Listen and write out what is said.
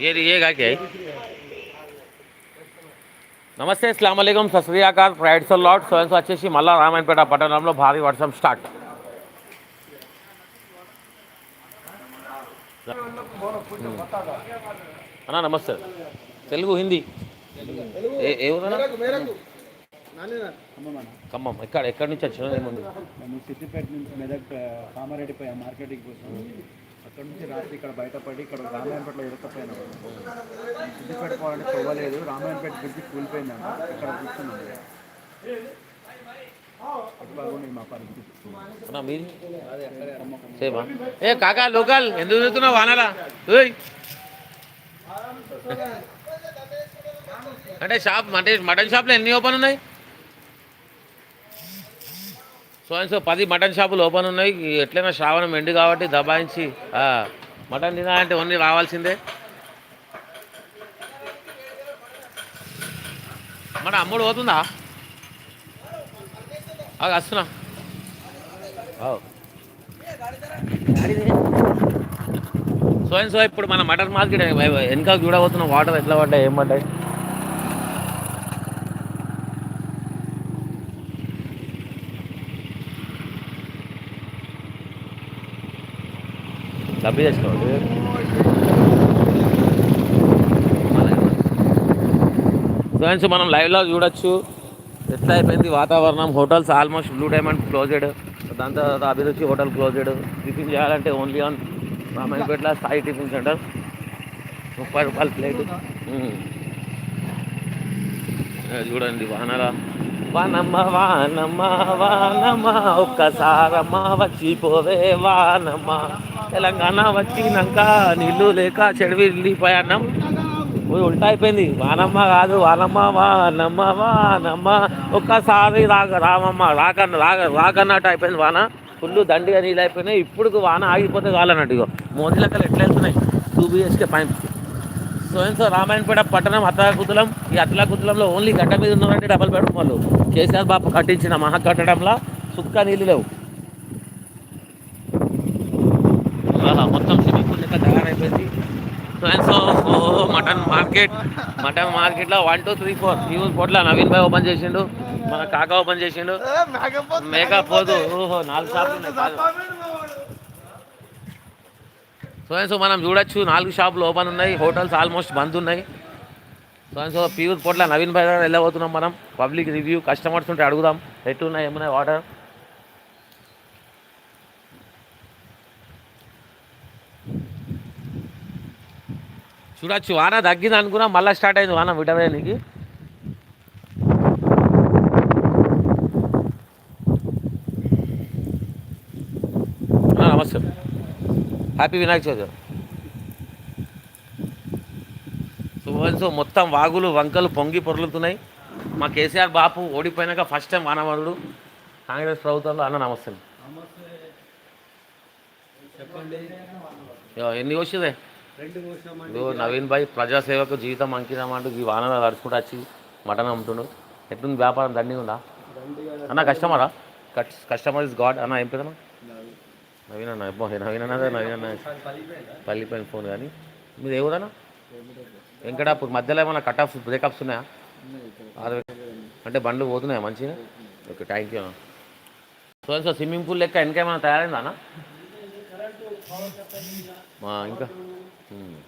ये ये गा क्या है నమస్తే అస్సలం సశ్రీయాకాల్ ప్రైడ్స్ లాట్ సో వచ్చేసి మళ్ళా రామాయణపేట పట్టణంలో భారీ వర్షం స్టార్ట్ అన్నా నమస్తే తెలుగు హిందీ ఏ ఏ ఊరన్నా? ఖమ్మం ఎక్కడ ఎక్కడి నుంచి వచ్చిన ఏముంది మేము సిద్దిపేట నుంచి మెదక్ కామారెడ్డి పోయాం మార్కెటింగ్ కోసం అక్కడ నుంచి రాత్రి ఇక్కడ బయటపడి ఇక్కడ రామాయణపేటలో ఇరకపోయినా సిద్దిపేట పోవాలంటే చూడలేదు. రామాయణపేట బ్రిడ్జి కూలిపోయిందంట ఇక్కడ కూర్చున్నాం మీరు? ఏ కాకా లోకల్ ఎందుకు తిరుగుతున్నావు వానరా అంటే షాప్ అంటే మటన్ షాప్లో ఎన్ని ఓపెన్ ఉన్నాయి? సో అండ్ సో పది మటన్ షాపులు ఓపెన్ ఉన్నాయి. ఎట్లయినా శ్రావణం ఎండు కాబట్టి దబాయించి మటన్ తినాలంటే ఓన్లీ రావాల్సిందే. మన అమ్ముడు పోతుందా? ఆగు, వస్తున్నా. సో అండ్ సో ఇప్పుడు మన మటన్ మార్కెట్ వెనక చూడబోతున్న వాటర్ ఎట్లా పడ్డాయి ఏం పడ్డాయి? డబ్బు తెచ్చుకోండి ఫ్రెండ్స్ మనం లైవ్లో చూడొచ్చు. ఎట్లా అయిపోయింది వాతావరణం? Hotels almost Blue Diamond closed. దాని తర్వాత అభిరుచి హోటల్ క్లోజెడ్. టిఫిన్ చేయాలంటే only on Ramayanpet Sai tiffin center. ముప్పై రూపాయల ప్లేట్. చూడండి వానరా వానమ్మ వానమ్మ వానమ్మ ఒక్కసారమ్మ వచ్చిపోవే వానమ్మ. తెలంగాణ వచ్చినాక నీళ్ళు లేక చెడివి వెళ్ళిపోయాన్నాం పోయి ఉల్టా అయిపోయింది. వానమ్మ కాదు వానమ్మ వానమ్మ వానమ్మ. ఒక్కసారి రాక రామమ్మ రాకన్న రాక రాకన్నట్టు అయిపోయింది వాన. ఫుల్ దండిగా నీళ్ళు అయిపోయినాయి. ఇప్పుడు వాన ఆగిపోతే కావాలన్నట్టు ఇగో. మోదీ లెక్కలు ఎట్లా వెళ్తున్నాయి టూ బిహెచ్కే పైన. సో సో రామాయణపేట పట్టణం అత్తలకుతులం ఈ అత్తలకుతులంలో ఓన్లీ గడ్డ మీద ఉన్నారంటే డబల్ బెడ్రూమ్ వాళ్ళు. కేసీఆర్ బాబు కట్టించిన మహా కట్టడంలో సుక్క నీళ్ళు లేవు. మొత్తం స్విమ్మింగ్ పూల్ లెక్క తయారైపోయింది so and so mutton market mutton మార్కెట్లో one two three four news Potla Naveen bhai open చేసిండు మన కాకా ఓపెన్ చేసిండు. మేకప్ పోదు ఓహో నాలుగు షాపులు. సో అండ్ సో మనం చూడొచ్చు నాలుగు షాపులు ఓపెన్ ఉన్నాయి హోటల్స్ ఆల్మోస్ట్ బంద్ ఉన్నాయి. సో అండ్ సో ప్యూర్ పొట్ల నవీన్ భాయ్ దగ్గర వెళ్ళబోతున్నాం మనం. పబ్లిక్ రివ్యూ కస్టమర్స్ ఉంటే అడుగుదాం ఎట్టున్నాయి ఏమున్నాయి వాటర్ చూడొచ్చు వాన తగ్గింది అనుకున్నా మళ్ళీ స్టార్ట్ అయింది వాన విటవేనికి నమస్తే. హ్యాపీ వినాయక చవితి సో మొత్తం వాగులు వంకలు పొంగి పొర్లుతున్నాయి. మా కేసీఆర్ బాపు ఓడిపోయినాక ఫస్ట్ టైం వానవరుడు. కాంగ్రెస్ ప్రభుత్వంలో అన్న నమస్తే. చెప్పండి. ఎన్ని వచ్చిందే ఇదిగో నవీన్ భాయ్ ప్రజాసేవకు జీవితం అంకితం అంటూ ఈ వానలో నడుచుకుంటూ వచ్చి మటన్ అమ్ముతుండు. ఎట్లుంది వ్యాపారం? దండిగా ఉందా? అన్న కస్టమరా కస్టమర్ ఇస్ గాడ్ అన్న ఏం పేదమ్మా నవీన్ అన్న నవీన్ అన్నదే? నవీన్ అన్న. పల్లిపోయిన ఫోన్ కానీ. మీరు ఏ ఊరన్నా? వెంకటాపూర్. మధ్యలో ఏమైనా కట్ ఆఫ్ బ్రేకప్స్ ఉన్నాయా? అంటే బండ్లు పోతున్నాయా మంచిగా? ఓకే థ్యాంక్ యూ అన్న. సో సో స్విమ్మింగ్ పూల్ లెక్క వెనకేమైనా తయారైందా అన్న? మా ఇంకా? 음.